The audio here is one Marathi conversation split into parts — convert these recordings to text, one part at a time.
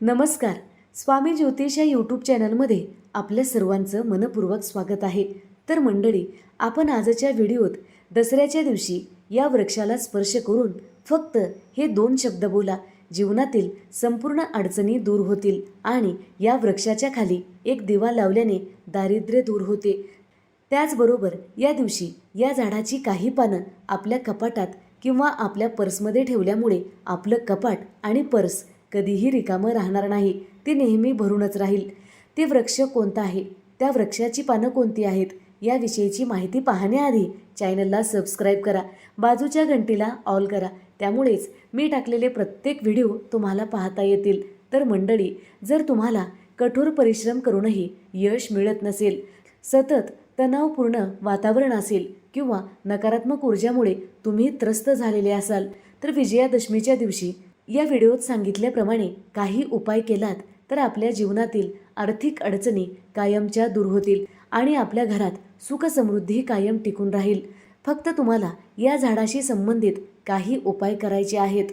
नमस्कार. स्वामी ज्योतिष या यूट्यूब चॅनलमध्ये आपल्या सर्वांचं मनपूर्वक स्वागत आहे. तर मंडळी आपण आजच्या व्हिडिओत दसऱ्याच्या दिवशी या वृक्षाला स्पर्श करून फक्त हे दोन शब्द बोला. जीवनातील संपूर्ण अडचणी दूर होतील आणि या वृक्षाच्या खाली एक दिवा लावल्याने दारिद्र्य दूर होते. त्याचबरोबर या दिवशी या झाडाची काही पानं आपल्या कपाटात किंवा आपल्या पर्समध्ये ठेवल्यामुळे आपलं कपाट आणि पर्स कधीही रिकामं राहणार नाही. ते नेहमी भरूनच राहील. ते वृक्ष कोणता आहे? त्या वृक्षाची पानं कोणती आहेत? याविषयीची माहिती पाहण्याआधी चॅनलला सबस्क्राईब करा. बाजूच्या घंटीला ऑल करा. त्यामुळेच मी टाकलेले प्रत्येक व्हिडिओ तुम्हाला पाहता येतील. तर मंडळी जर तुम्हाला कठोर परिश्रम करूनही यश मिळत नसेल सतत तणावपूर्ण वातावरण असेल किंवा नकारात्मक ऊर्जामुळे तुम्ही त्रस्त झालेले असाल तर विजयादशमीच्या दिवशी या व्हिडिओत सांगितल्याप्रमाणे काही उपाय केलात तर आपल्या जीवनातील आर्थिक अडचणी कायमच्या दूर होतील आणि आपल्या घरात सुखसमृद्धी कायम टिकून राहील. फक्त तुम्हाला या झाडाशी संबंधित काही उपाय करायचे आहेत.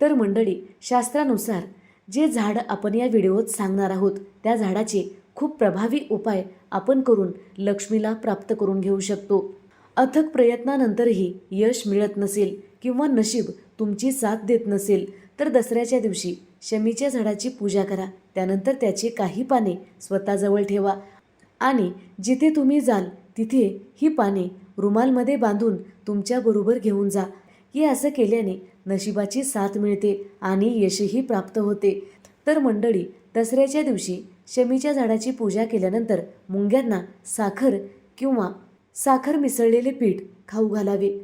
तर मंडळी शास्त्रानुसार जे झाड आपण या व्हिडिओत सांगणार आहोत त्या झाडाचे खूप प्रभावी उपाय आपण करून लक्ष्मीला प्राप्त करून घेऊ शकतो. अथक प्रयत्नानंतरही यश मिळत नसेल किंवा नशीब तुमची साथ देत नसेल तर दसऱ्याच्या दिवशी शमीच्या झाडाची पूजा करा. त्यानंतर त्याची काही पाने स्वतःजवळ ठेवा. आणि जिथे तुम्ही जाल तिथे ही पाने रुमालमध्ये बांधून तुमच्याबरोबर घेऊन जा. हे असं केल्याने नशिबाची साथ मिळते आणि यशही प्राप्त होते. तर मंडळी दसऱ्याच्या दिवशी शमीच्या झाडाची पूजा केल्यानंतर मुंग्यांना साखर किंवा साखर मिसळलेले पीठ खाऊ घालावे.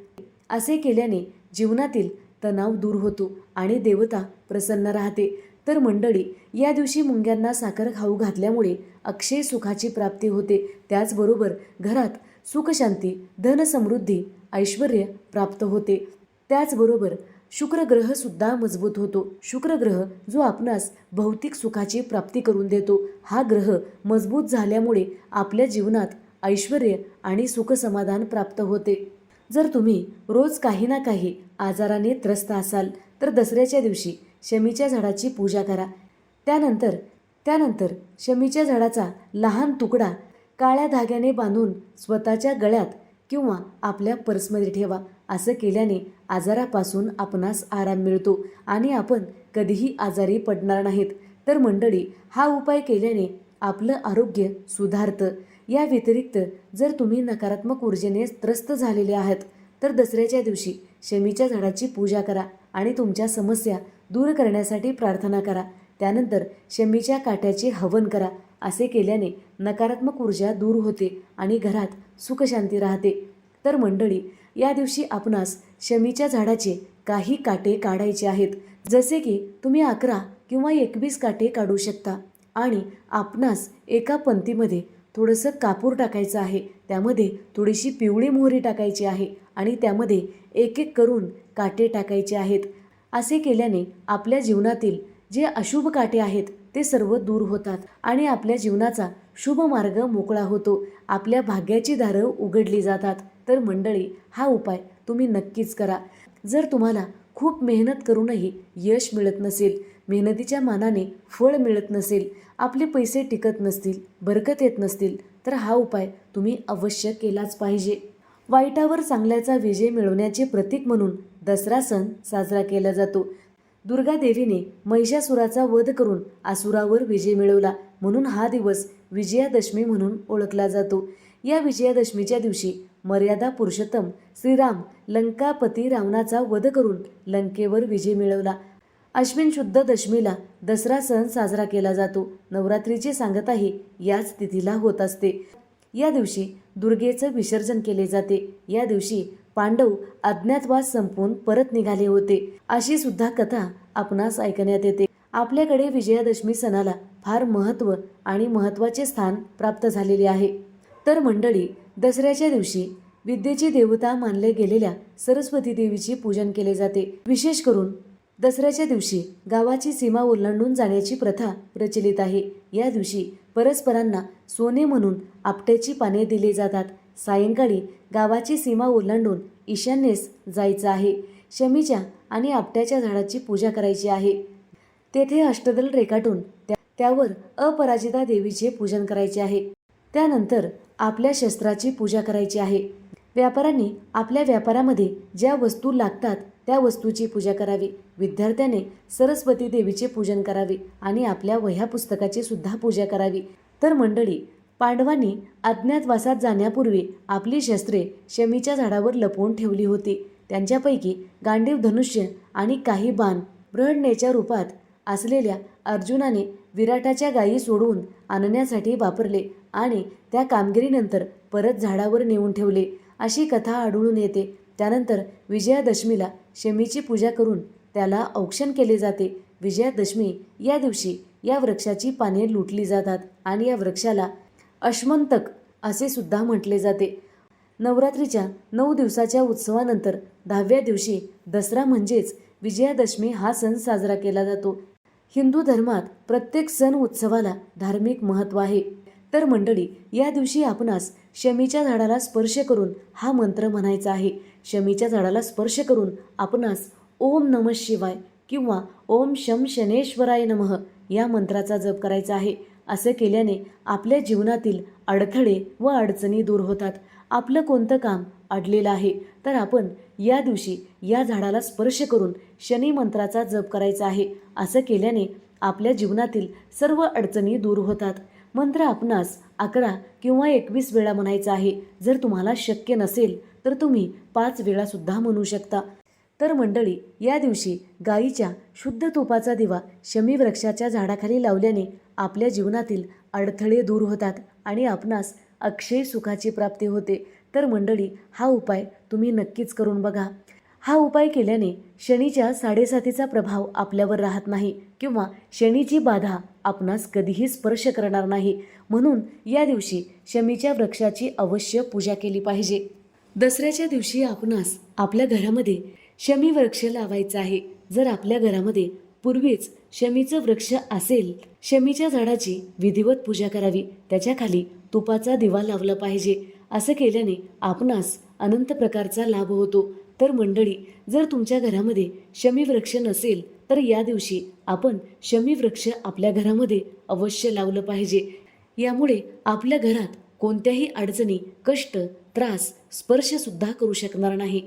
असे केल्याने जीवनातील तणाव दूर होतो आणि देवता प्रसन्न राहते. तर मंडळी या दिवशी मुंग्यांना साखर खाऊ घातल्यामुळे अक्षय सुखाची प्राप्ती होते. त्याचबरोबर घरात सुखशांती धनसमृद्धी ऐश्वर प्राप्त होते. त्याचबरोबर शुक्रग्रह सुद्धा मजबूत होतो. शुक्रग्रह जो आपणास भौतिक सुखाची प्राप्ती करून देतो हा ग्रह मजबूत झाल्यामुळे आपल्या जीवनात ऐश्वर आणि सुखसमाधान प्राप्त होते. जर तुम्ही रोज काही ना काही आजाराने त्रस्त असाल तर दसऱ्याच्या दिवशी शमीच्या झाडाची पूजा करा. त्यानंतर त्यानंतर शमीच्या झाडाचा लहान तुकडा काळ्या धाग्याने बांधून स्वतःच्या गळ्यात किंवा आपल्या पर्समध्ये ठेवा. असं केल्याने आजारापासून आपणास आराम मिळतो आणि आपण कधीही आजारी पडणार नाहीत. तर मंडळी हा उपाय केल्याने आपलं आरोग्य सुधारतं. या व्यतिरिक्त जर तुम्ही नकारात्मक ऊर्जेने त्रस्त झालेले आहात तर दसऱ्याच्या दिवशी शमीच्या झाडाची पूजा करा आणि तुमच्या समस्या दूर करण्यासाठी प्रार्थना करा. त्यानंतर शमीच्या काट्याचे हवन करा असे केल्याने नकारात्मक ऊर्जा दूर होते आणि घरात सुखशांती राहते. तर मंडळी या दिवशी आपणास शमीच्या झाडाचे काही काटे काढायचे आहेत जसे की तुम्ही अकरा किंवा एकवीस काटे काढू शकता आणि आपणास एका पंक्तीमध्ये थोडंसं कापूर टाकायचं आहे. त्यामध्ये थोडीशी पिवळी मोहरी टाकायची आहे आणि त्यामध्ये एक एक करून काटे टाकायचे आहेत. असे केल्याने आपल्या जीवनातील जे अशुभ काटे आहेत ते सर्व दूर होतात आणि आपल्या जीवनाचा शुभ मार्ग मोकळा होतो. आपल्या भाग्याची दारं उघडली जातात. तर मंडळी हा उपाय तुम्ही नक्कीच करा. जर तुम्हाला खूप मेहनत करूनही यश मिळत नसेल मेहनतीच्या मानाने फळ मिळत नसेल आपले पैसे टिकत नसतील बरकत येत नसतील तर हा उपाय तुम्ही अवश्य केलाच पाहिजे. वाईटावर चांगल्याचा विजय मिळवण्याचे प्रतीक म्हणून दसरा सण साजरा केला जातो. दुर्गा देवीने महिषासुराचा वध करून आसुरावर विजय मिळवला म्हणून हा दिवस विजयादशमी म्हणून ओळखला जातो. या विजयादशमीच्या दिवशी मर्यादा पुरुषोत्तम श्रीराम लंकापती रावणाचा वध करून लंकेवर विजय मिळवला. अश्विन शुद्ध दशमीला दसरा सण साजरा केला जातो. नवरात्रीची सांगताही याच तिथीला होत असते. या दिवशी दुर्गेचं विसर्जन केले जाते. या दिवशी पांडव अज्ञातवास संपून परत निघाले होते. अशी सुद्धा कथा आपणास ऐकण्यात येते. आपल्याकडे विजयादशमी सणाला फार महत्त्व आणि महत्त्वाचे स्थान प्राप्त झालेले आहे. तर मंडळी दसऱ्याच्या दिवशी विद्येची देवता मानले गेलेल्या सरस्वती देवीची पूजन केले जाते. विशेष करून दसऱ्याच्या दिवशी गावाची सीमा ओलांडून जाण्याची प्रथा प्रचलित आहे. या दिवशी परस्परांना सोने म्हणून आपट्याची पाने दिली जातात. सायंकाळी गावाची सीमा ओलांडून ईशान्येस जायचं आहे. शमीच्या आणि आपट्याच्या झाडाची पूजा करायची आहे. तेथे अष्टदल रेखाटून त्या- त्यावर अपराजिता देवीचे पूजन करायचे आहे. त्यानंतर आपल्या शस्त्राची पूजा करायची आहे. व्यापाऱ्यांनी आपल्या व्यापारामध्ये ज्या वस्तू लागतात त्या वस्तूची पूजा करावी. विद्यार्थ्याने सरस्वती देवीचे पूजन करावे आणि आपल्या वह्या पुस्तकाची सुद्धा पूजा करावी. तर मंडळी पांडवांनी अज्ञातवासात जाण्यापूर्वी आपली शस्त्रे शमीच्या झाडावर लपवून ठेवली होती. त्यांच्यापैकी गांडीव धनुष्य आणि काही बाण ब्रहडनेच्या रूपात असलेल्या अर्जुनाने विराटाच्या गायी सोडवून आणण्यासाठी वापरले आणि त्या कामगिरीनंतर परत झाडावर नेऊन ठेवले. अशी कथा आढळून येते. त्यानंतर विजयादशमीला शमीची पूजा करून त्याला औक्षण केले जाते. विजयादशमी या दिवशी या वृक्षाची पाने लुटली जातात आणि या वृक्षाला अश्मंतक असे सुद्धा म्हटले जाते. नवरात्रीच्या नऊ दिवसाच्या उत्सवानंतर दहाव्या दिवशी दसरा म्हणजेच विजयादशमी हा सण साजरा केला जातो. हिंदू धर्मात प्रत्येक सण उत्सवाला धार्मिक महत्त्व आहे. तर मंडळी या दिवशी आपणास शमीच्या झाडाला स्पर्श करून हा मंत्र म्हणायचा आहे. शमीच्या झाडाला स्पर्श करून आपणास ओम नम शिवाय किंवा ओम शम शनेश्वराय नमः या मंत्राचा जप करायचा आहे. असं केल्याने आपल्या जीवनातील अडथळे व अडचणी दूर होतात. आपलं कोणतं काम अडलेलं आहे तर आपण या दिवशी या झाडाला स्पर्श करून शनी मंत्राचा जप करायचा आहे. असं केल्याने आपल्या जीवनातील सर्व अडचणी दूर होतात. मंत्र आपणास अकरा किंवा एकवीस वेळा म्हणायचा आहे. जर तुम्हाला शक्य नसेल तर तुम्ही पाच वेळा सुद्धा म्हणू शकता. तर मंडळी या दिवशी गाईच्या शुद्ध तुपाचा दिवा शमी वृक्षाच्या झाडाखाली लावल्याने आपल्या जीवनातील अडथळे दूर होतात आणि आपणास अक्षय सुखाची प्राप्ती होते. तर मंडळी हा उपाय तुम्ही नक्कीच करून बघा. हा उपाय केल्याने शनीच्या साडेसातीचा प्रभाव आपल्यावर राहत नाही किंवा शनीची बाधा आपणास कधीही स्पर्श करणार नाही. म्हणून या दिवशी शमीच्या वृक्षाची अवश्य पूजा केली पाहिजे. दसऱ्याच्या दिवशी आपणास आपल्या घरामध्ये शमी वृक्ष लावायचा आहे. जर आपल्या घरामध्ये पूर्वीच शमीचं वृक्ष असेल शमीच्या झाडाची विधिवत पूजा करावी. त्याच्याखाली तुपाचा दिवा लावला पाहिजे. असं केल्याने आपणास अनंत प्रकारचा लाभ होतो. तर मंडळी जर तुमच्या घरामध्ये शमी वृक्ष नसेल तर या दिवशी आपण शमी वृक्ष आपल्या घरामध्ये अवश्य लावलं पाहिजे. यामुळे आपल्या घरात कोणत्याही अडचणी कष्ट त्रास स्पर्शसुद्धा करू शकणार नाही.